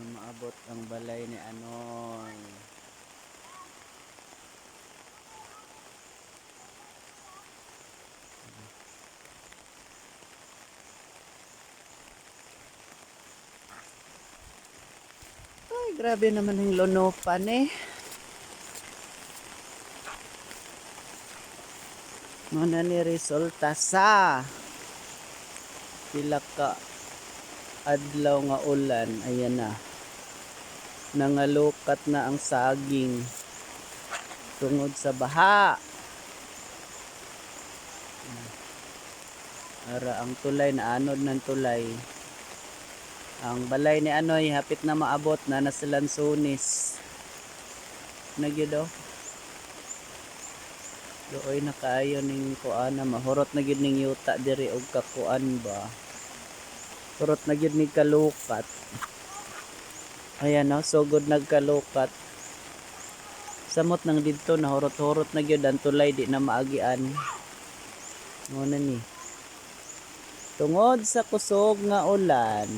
maabot ang balay ni Anoy. Ay, grabe naman yung lunopan eh. Muna ni resulta sa pila ka adlaw nga ulan. Ayan na. Nangalukat na ang saging tungod sa baha. Ara ang tulay na anod ng tulay. Ang balay ni Anoy hapit na maabot na na silang sunis. Nagyo daw. Dooy na kaayo ning kuan na mahurot na gyud ning yuta diri og kakuan ba. Hurot na gyud ning kalukat. Ayan no, sugod nagkalukat. Samot nang didto na hurot-hurot na gyud ang tulay di na maagian. Mo na ni. Tungod sa kusog nga ulan,